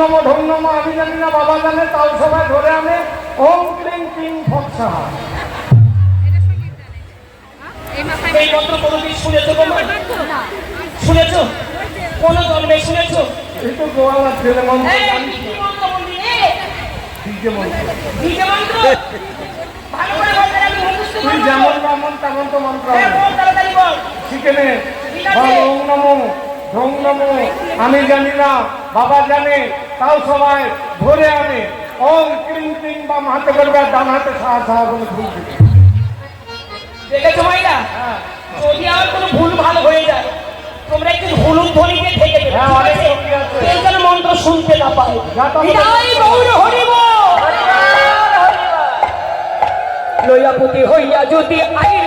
নম ঢং নম আমি জানি না বাবা জানে তাও সবাই ধরে আনে। ওম ক্লিং ক্লিং ফক্সা এই মন্ত্র কোনোদিন শুনেছো তোমরা? শুনেছো? কোন জন্মে শুনেছো? এই তো গোয়ালা ছেলে মন্ত্র। তুই যেমন ব্রাহ্মণ তেমন তো মন্ত্র। শিখে নে নমো ঢং নমো। আমি জানি না বাবা জানে। তাও সবাই ধরে আনে। ওম ক্লিং ক্লিং বাম হাতে করবে আর ডান হাতে সাহা সাহা বলে ফুল দিবে দেখেছ মাইরা হ্যাঁ। যদি আর কোনো ভুল ভালো হয়ে যায় তোমরা একটু হলুদ ধ্বনিকে থেকে হ্যাঁ। কেউ যেন মন্ত্র শুনতে না পায়। যা তবে- বিদায় গৌর হরিব লয়াপতি হইয়া যদি আইলা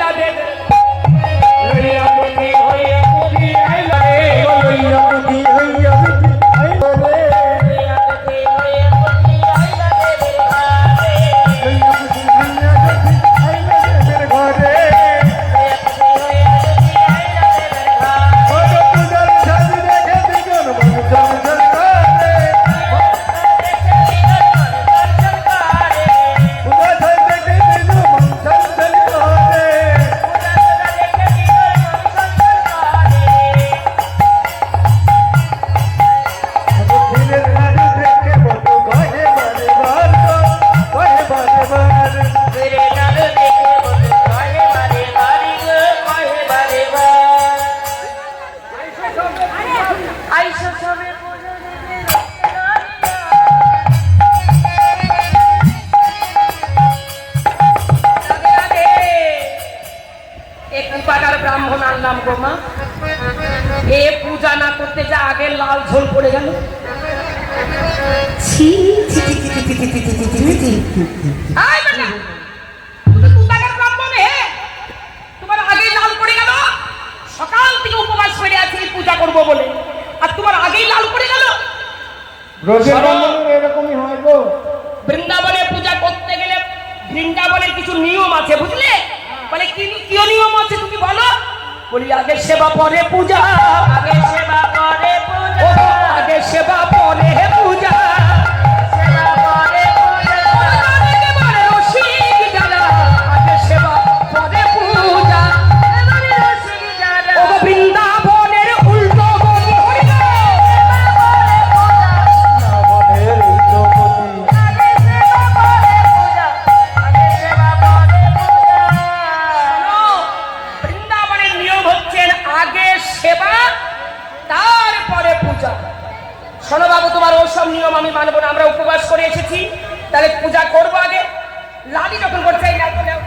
আনলাম গো মা এ পূজা না করতে যা আগে লাল ঝোল পড়ে গেল ছি ছি ছি ছি ছি ছি ছি ছি ছি ছি ছি ছি। এই বেটা, তুমি পূজাকার ব্রাহ্মণ হে? তোমার আগেই লাল পড়ে গেল সকাল থেকে উপবাস করে আছি পূজা করব বলে আর তোমার আগেই লাল পড়ে গেল রোজের এরকমই হয় গো বৃন্দাবনে পূজা করতে গেলে বৃন্দাবনের কিছু নিয়ম আছে বুঝলে বলে কি কি নিয়ম বলি আগে সেবা পরে পূজা আগে সেবা পরে শোনো বাবু তোমার ওসব নিয়ম আমি মানবো না আমরা উপবাস করে এসেছি। তাহলে পূজা করব আগে। লালি যখন করছে এই লাল তো। নাও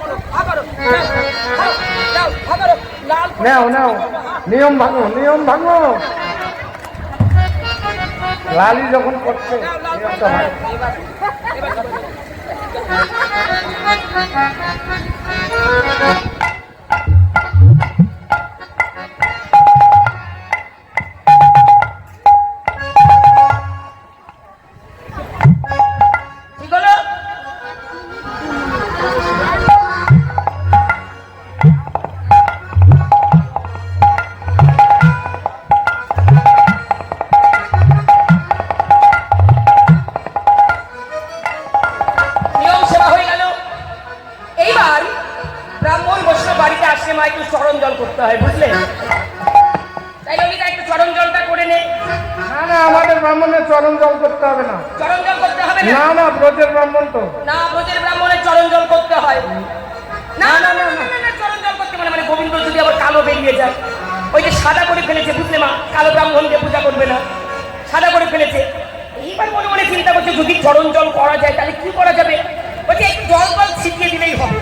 নাও, হা, নাও, হা করো, লাল নাও নাও। নিয়ম ভাঙো নিয়ম ভাঙো। লালি যখন করছে নিয়মটা ভাঙো। এবার বৈষ্ণব আসলে মা একটু চরণ জল করতে হয় বুঝলে? তাই ললিতা একটু চরণ জলটা করে নে। না না আমাদের ব্রাহ্মণের চরণ জল করতে হবে না। চরণ জল করতে হবে না? না না ব্রজের ব্রাহ্মণ তো। না ব্রজের ব্রাহ্মণের চরণ জল করতে হয়। না না না না, না, না, চরণ জল করতে মানে মানে গোবিন্দ যদি আবার কালো বেরিয়ে যায় ওই যে সাদা করে ফেলেছে বুঝলে মা? কালো ব্রাহ্মণকে পূজা করবে না। সাদা করে ফেলেছে। এইবার মনে মনে চিন্তা করছে যদি চরণ জল করা যায় তাহলে কি করা যাবে? বলছে একটু জল জল ছিটিয়ে দিলেই হবে।